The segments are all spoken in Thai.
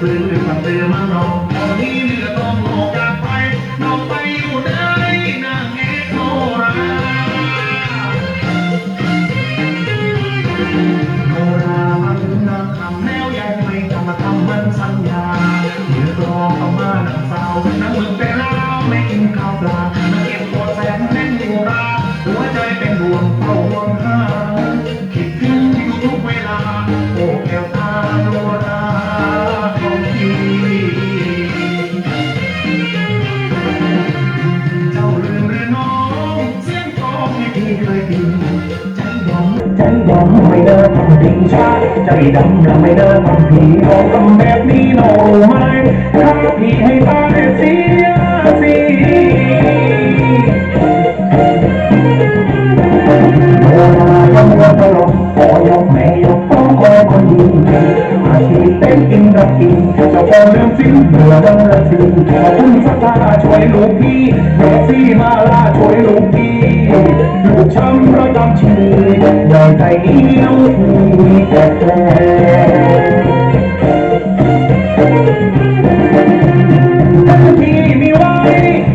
ปลื้มมัน เคยกินใจดำใจดำไม่เดินทำดิ่งช้าใจดำและไม่เดินทำผีบอกทำแบบนี้น้องรู้ไหมถ้าพี่ให้ตายเสียสิโนรายอมวัวตลกขอยกแม่ยกต้องคอยคนดีอาชีพเต้นกินกับกินเจ้าขอเรื่องสิ้นเบื่อวันละสิ้นขอบคุณสักกาช่วยลูกพี่แม่ซี่มาลาช่วยลูก ชีวิตยอมใจเหนียวมีแต่แผลที่มีไว้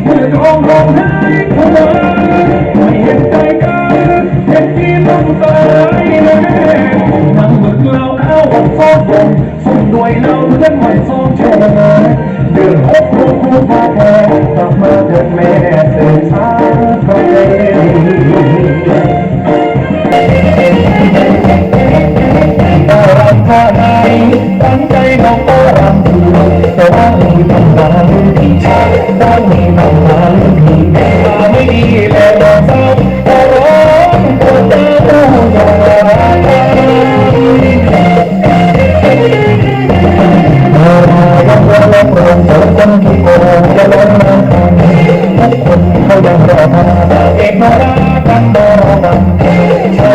เมื่อร้องร้องไห้เท่านั้นไม่เห็นใจกันเห็นที่ต้องตายแน่นั่งมึกเราเข้าวัดซอกผมส่งด้วยเราเพื่อนใหม่ซอกแชร์เดือนหกลูกคู่พาแพ้กลับมาเถิดแม่เสือสาวเพลง ตั้งใจน้องก็รำถูกแต่ว่ามีปัญหาเรื่องที่ชาต้องมีปัญหาเรื่องที่ตาไม่ดีแล้วน้องเศร้า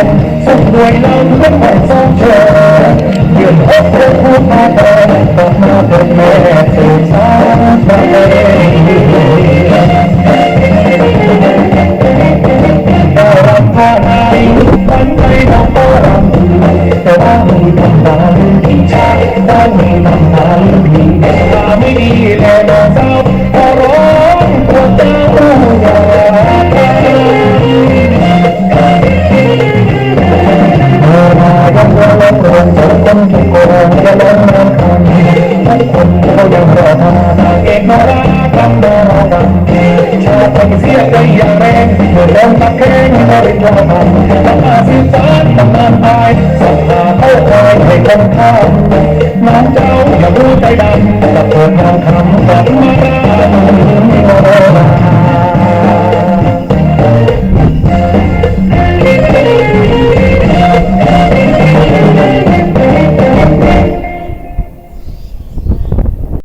ซ้อมบทส่งด้วยเราเพื่อนใหม่ซ้อมเชิญยืนพบเพื่อนพูด เม่อลงตะแคงก็ได้ยอรมันต้มาสิสารต้อมาตายส่งหาเข้าคอยให้คนข้ามน้องเจ้าอย่ารู้ใจดำกับคนมองคำกับมาดา